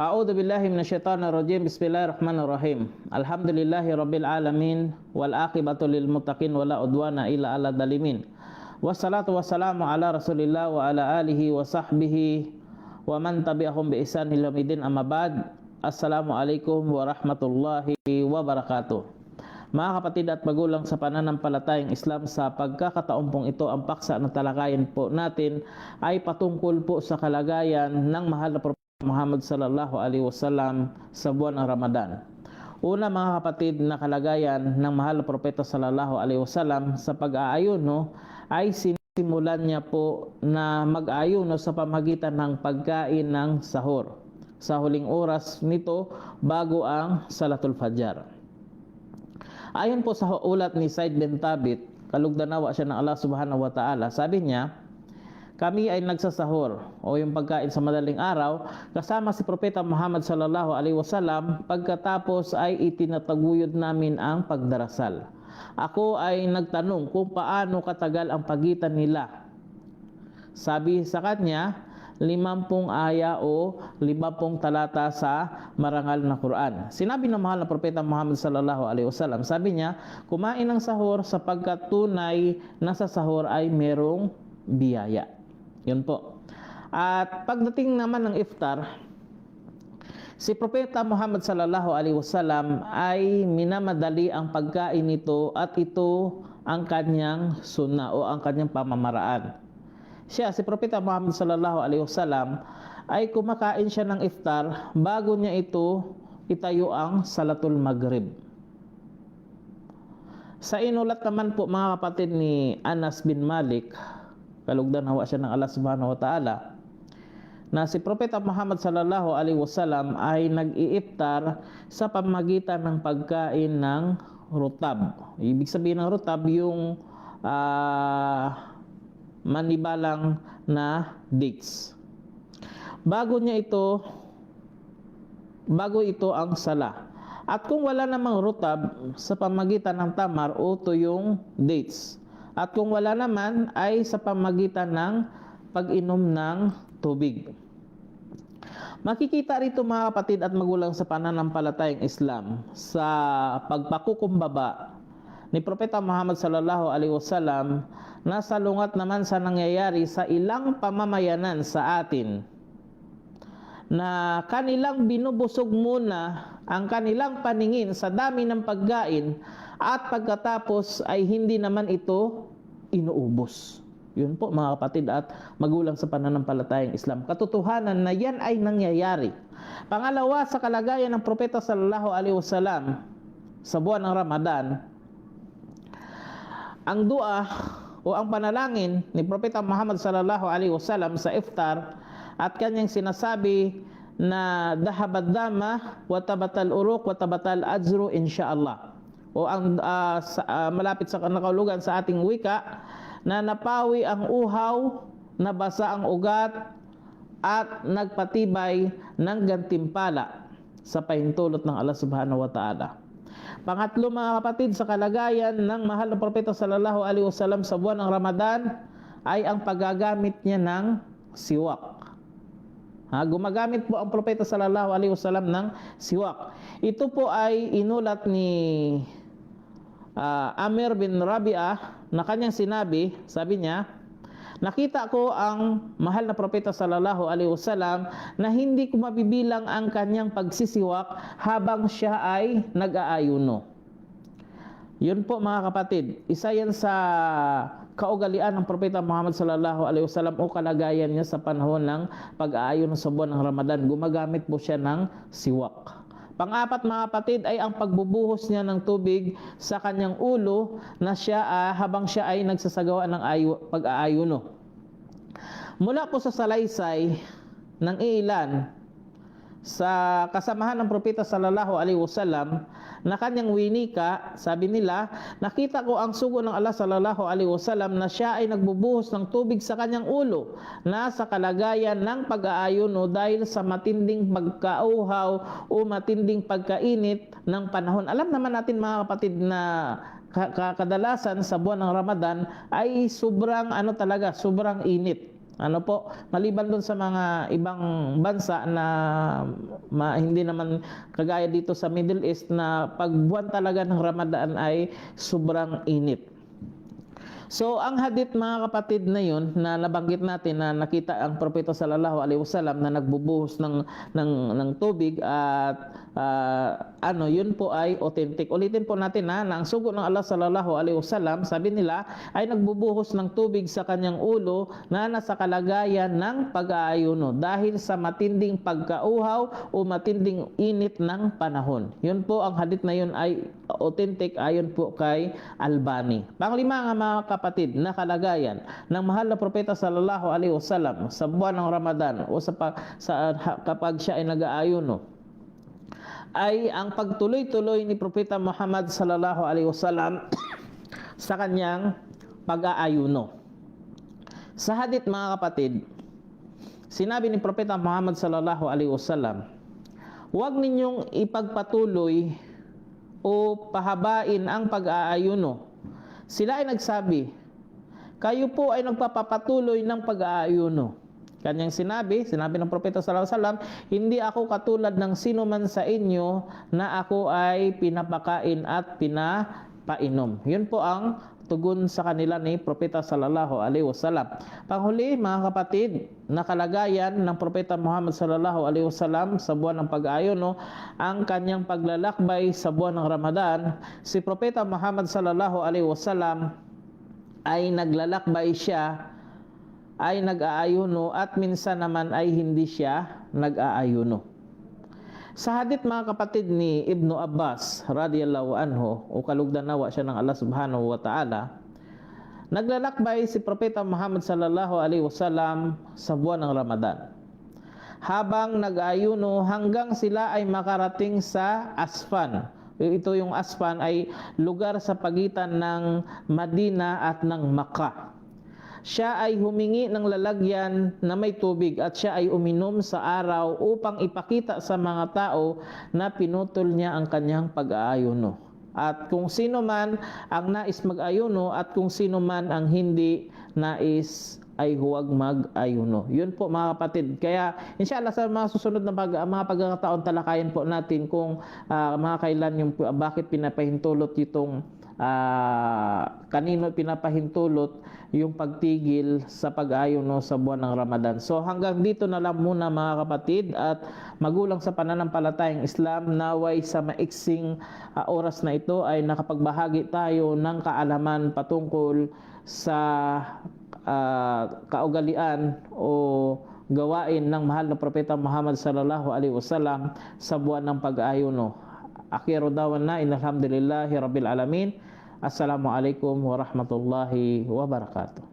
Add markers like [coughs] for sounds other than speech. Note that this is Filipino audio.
A'udzu billahi minasyaitonir rajim. Bismillahirrahmanirrahim. Alhamdulillahi rabbil alamin wal aqibatu lil muttaqin wala udwana illa 'alal zalimin. Wassalatu wassalamu ala Rasulillah wa ala alihi wa sahbihi wa man tabi'ahum bi ihsan ila yaumil amma ba'd. Assalamualaikum warahmatullahi wabarakatuh. Mga kapatid at magulang sa pananampalatayang Islam sa pagkakataon pong ito ang paksa na talakayan po natin ay patungkol po sa kalagayan ng mahal na Muhammad sallallahu alaihi wasallam sa buwan ng Ramadan. Una mga kapatid na kalagayan ng mahal na propeta sallallahu alaihi wasallam sa pag-aayuno ay sinisimulan niya po na mag-ayuno sa pamagitan ng pagkain ng sahur sa huling oras nito bago ang Salatul Fajr. Ayon po sa ulat ni Said bin Tabit, kalugdanawa siya ng Allah subhanahu wa ta'ala, sabi niya, kami ay nagsasahur o yung pagkain sa madaling araw kasama si Propeta Muhammad sallallahu alaihi wasallam pagkatapos ay itinataguyod namin ang pagdarasal. Ako ay nagtanong kung paano katagal ang pagitan nila. Sabi sa kanya, limampung aya o limampung talata sa marangal na Quran. Sinabi ng mahal na propeta Muhammad sallallahu alaihi wasallam, sabi niya, kumain ng sahur sapagkat tunay na sa sahur ay merong biyaya. Yun po. At pagdating naman ng iftar, si propeta Muhammad sallallahu alaihi wasallam ay minamadali ang pagkain nito at ito ang kanyang sunna o ang kanyang pamamaraan siya, si Propeta Muhammad sallallahu alaihi wasallam ay kumakain siya ng iftar bago niya ito itayo ang Salatul Maghrib. Sa inulat naman po mga kapatid ni Anas bin Malik, kalugdan hawa siya ng Allah subhanahu wa ta'ala, na si Propeta Muhammad sallallahu alaihi wasallam ay nag-iiftar sa pamagitan ng pagkain ng rutab. Ibig sabihin ng rutab yung uh, manibalang na dates. Bago niya ito, bago ito ang sala. At kung wala namang rutab sa pamagitan ng tamar o yung dates. At kung wala naman ay sa pamagitan ng pag-inom ng tubig. Makikita rito mga kapatid at magulang sa pananampalatayang Islam sa pagpakukumbaba ni Propeta Muhammad sallallahu alaihi wasallam nasa lungat naman sa nangyayari sa ilang pamamayanan sa atin na kanilang binubusog muna ang kanilang paningin sa dami ng pagkain at pagkatapos ay hindi naman ito inuubos. Yun po mga kapatid at magulang sa pananampalatayang Islam. Katotohanan na yan ay nangyayari. Pangalawa sa kalagayan ng Propeta sallallahu alaihi wasallam sa buwan ng Ramadan, ang dua o ang panalangin ni Propeta Muhammad sallallahu alaihi wasallam sa iftar at kanyang sinasabi na dahabad dama wa tabatal uruk wa tabatal ajru insyaallah o ang uh, sa, uh, malapit sa nakahulugan sa ating wika na napawi ang uhaw nabasa ang ugat at nagpatibay ng gantimpala sa pahintulot ng Allah subhanahu wa ta'ala Pangatlo mga kapatid sa kalagayan ng mahal na propeta sallallahu alaihi wasallam sa buwan ng Ramadan ay ang paggagamit niya ng siwak. Ha, gumagamit po ang propeta sallallahu alaihi wasallam ng siwak. Ito po ay inulat ni uh, Amir bin Rabi'ah na kanyang sinabi, sabi niya, Nakita ko ang mahal na propeta sallallahu alaihi wasallam na hindi ko mabibilang ang kanyang pagsisiwak habang siya ay nag-aayuno. Yun po mga kapatid, isa yan sa kaugalian ng propeta Muhammad sallallahu alaihi wasallam o kalagayan niya sa panahon ng pag-aayon sa buwan ng Ramadan. Gumagamit po siya ng siwak. Pang-apat mga kapatid ay ang pagbubuhos niya ng tubig sa kanyang ulo na siya uh, habang siya ay nagsasagawa ng ayu, pag-aayuno. Mula po sa salaysay ng ilan sa kasamahan ng propeta sallallahu alaihi wasallam na kanyang winika, sabi nila, nakita ko ang sugo ng Allah sallallahu alaihi wasallam na siya ay nagbubuhos ng tubig sa kanyang ulo na sa kalagayan ng pag-aayuno dahil sa matinding pagkauhaw o matinding pagkainit ng panahon. Alam naman natin mga kapatid na kadalasan sa buwan ng Ramadan ay sobrang ano talaga, sobrang init. Ano po, maliban doon sa mga ibang bansa na ma, hindi naman kagaya dito sa Middle East na pag buwan talaga ng Ramadan ay sobrang init. So ang hadith mga kapatid na yun na nabanggit natin na nakita ang propeta sallallahu alaihi wasallam na nagbubuhos ng ng ng tubig at ah, ano yun po ay authentic. Ulitin po natin na, na ang sugo ng Allah sallallahu alaihi wasallam sabi nila ay nagbubuhos ng tubig sa kanyang ulo na nasa kalagayan ng pag-aayuno dahil sa matinding pagkauhaw o matinding init ng panahon. Yun po ang hadith na yun ay authentic ayon po kay Albani. Panglima nga mga kapatid na kalagayan ng mahal na propeta sallallahu alaihi wasallam sa buwan ng Ramadan o sa, sa kapag siya ay nag-aayuno ay ang pagtuloy-tuloy ni propeta Muhammad sallallahu alaihi wasallam [coughs] sa kanyang pag-aayuno. Sa hadith mga kapatid, sinabi ni propeta Muhammad sallallahu alaihi wasallam, Huwag ninyong ipagpatuloy o pahabain ang pag-aayuno. Sila ay nagsabi, kayo po ay nagpapapatuloy ng pag-aayuno. Kanyang sinabi, sinabi ng propeta sallallahu alaihi wasallam, hindi ako katulad ng sino man sa inyo na ako ay pinapakain at pinapainom. Yun po ang tugon sa kanila ni propeta sallallahu alaihi wasallam. Panghuli, mga kapatid, na kalagayan ng propeta Muhammad sallallahu alaihi wasallam sa buwan ng pag-aayuno, ang kanyang paglalakbay sa buwan ng Ramadan, si propeta Muhammad sallallahu alaihi wasallam ay naglalakbay siya ay nag-aayuno at minsan naman ay hindi siya nag-aayuno. Sa hadith mga kapatid ni Ibnu Abbas radiyallahu anhu o kalugdan nawa siya ng Allah subhanahu wa ta'ala naglalakbay si Propeta Muhammad sallallahu alaihi wasallam sa buwan ng Ramadan. Habang nag-ayuno hanggang sila ay makarating sa Asfan. Ito yung Asfan ay lugar sa pagitan ng Madina at ng Makkah siya ay humingi ng lalagyan na may tubig at siya ay uminom sa araw upang ipakita sa mga tao na pinutol niya ang kanyang pag-aayuno. At kung sino man ang nais mag-ayuno at kung sino man ang hindi nais ay huwag mag-ayuno. Yun po mga kapatid. Kaya inshallah sa mga susunod na pag, mga pagkakataon talakayan po natin kung ah, mga kailan yung bakit pinapahintulot itong ah, kanino pinapahintulot yung pagtigil sa pag-ayuno sa buwan ng Ramadan. So hanggang dito na lang muna mga kapatid at magulang sa pananampalatayang Islam naway sa maiksing ah, oras na ito ay nakapagbahagi tayo ng kaalaman patungkol sa ah, kaugalian o gawain ng mahal na propeta Muhammad sallallahu alaihi wasallam sa buwan ng pag-ayuno. Akhiru dawana inalhamdulillahi rabbil alamin. Assalamualaikum warahmatullahi wabarakatuh.